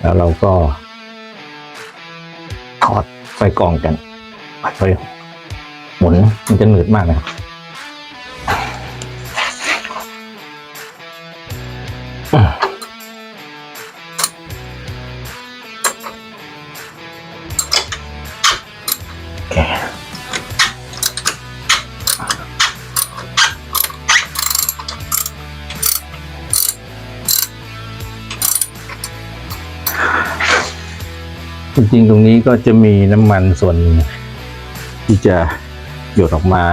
แล้วเราก็ ถอดไส่กองกันไฟหมุนมันจะหนืดมากนะครับ จริงๆตรงนี้ก็จะมีน้ำมันส่วนที่จะหยดออกมา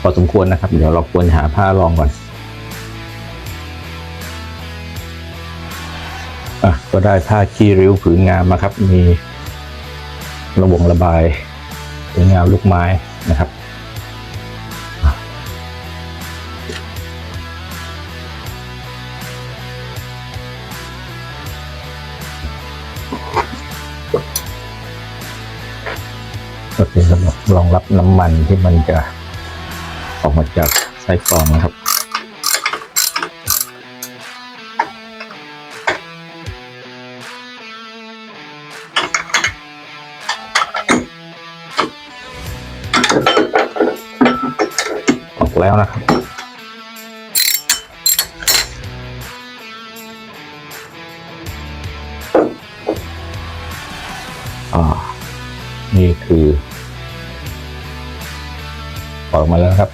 พอสมควรนะครับ เดี๋ยวเราควรหาผ้ารองก่อนอะก็ได้ผ้าคีริ้วผืนงามมาครับ มีระบบระบายสวยงามลูกไม้นะครับ ก็เป็นระบบรองรับน้ำมันที่มันจะออกมาจากไส้กรองนะครับออกแล้วนะครับอ่า นี่คือออกมาแล้วครับ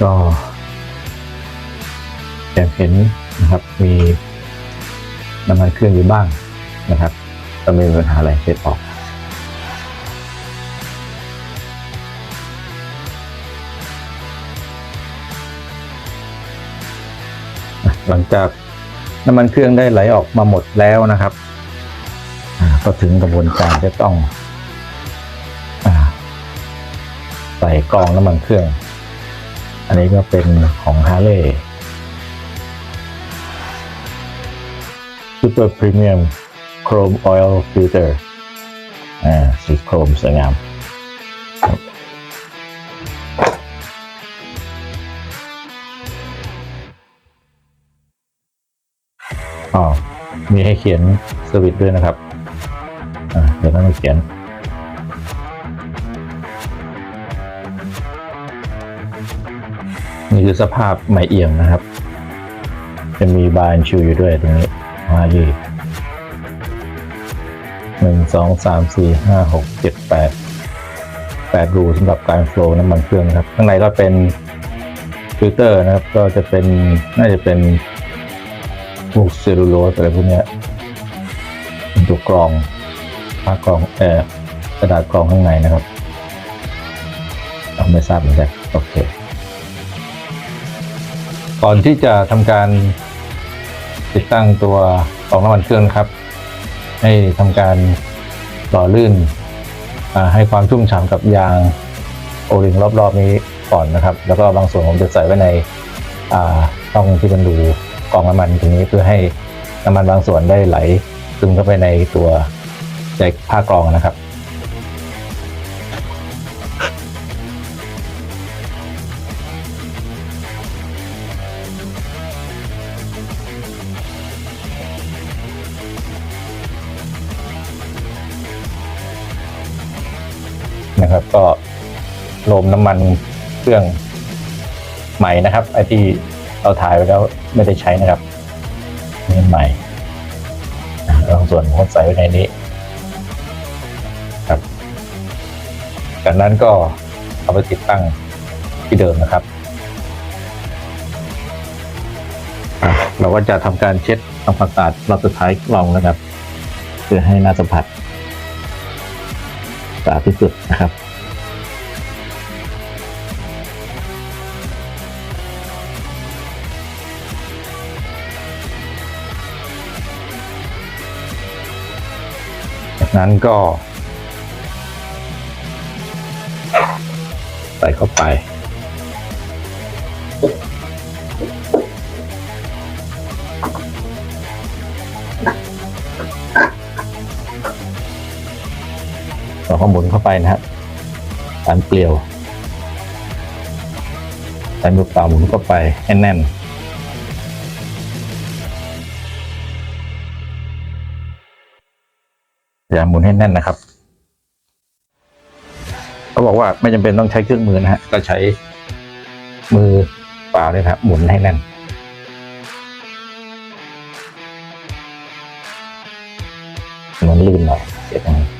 ก็อย่างเห็นนะครับมีน้ำมันเครื่องอยู่บ้างนะครับก็ไม่มีปัญหาอะไรเช็ดออก หลังจากน้ำมันเครื่องได้ไหลออกมาหมดแล้วนะครับ ก็ถึงกระบวนการจะต้องอใส่กองน้ำมันเครื่อง อันนี้ก็เป็นของฮาร์เลย์ซูเปอร์พรีเมียมโครมออยล์ฟิลเตอร์สีโครมสวยงาม อ๋อมีให้เขียนสวิตด้วยนะครับเดี๋ยวต้องมาเขียนนี่คือสภาพใหม่เอียมนะครับ จะมีบานชูอยู่ด้วยตรงนี้มาดีหนึ่งสองสามสี่ห้าหกเจ็ดแปดแปดรูสำหรับการโฟล์น้ำมันเครื่องครับ ข้างในก็เป็นฟิลเตอร์นะครับ ก็จะเป็นน่าจะเป็น พวกเซลลูโลสอะไรพวกนี้ตัวกรองผ้ากรองเอ่อกระดาษกรองข้างในนะครับเราไม่ทราบเหมือนกันโอเค ก่อนที่จะทำการติดตั้งตัวกรองน้ำมันเครื่องนะครับ ให้ทำการหล่อลื่นให้ความชุ่มฉ่ำกับยางโอริงรอบๆนี้ก่อนนะครับ แล้วก็บางส่วนผมจะใส่ไว้ในอ่าช่องที่มันดู กองน้ำมันตรงนี้เพื่อให้น้ำมันบางส่วนได้ไหลซึมเข้าไปในตัวในผ้ากรองนะครับนะครับก็โลมน้ำมันเครื่องใหม่นะครับไอที่ เราถ่ายไว้แล้วไม่ได้ใช้นะครับนี่ใหม่บางส่วนผมใส่ไว้ในนี้ครับ จากนั้นก็เอาไปติดตั้งที่เดิมนะครับ เราก็จะทำการเช็ดทำความสะอาดรอบสุดท้ายกล่องนะครับ เพื่อให้หน่าสัมผัสสะอาดที่สุดนะครับ จากนั้นก็ ใส่เข้าไป เราก็หมุนเข้าไปนะครับการเกลียวช้มือเปล่าหมุนเข้าไปให้แน่น อย่าหมุนให้แน่นนะครับเขาบอกว่าไม่จำเป็นต้องใช้เครื่องมือนะฮะก็ใช้มือเปล่าเลยครับหมุนให้แน่นเหมือนลื่นหน่อยเสียตรงนี้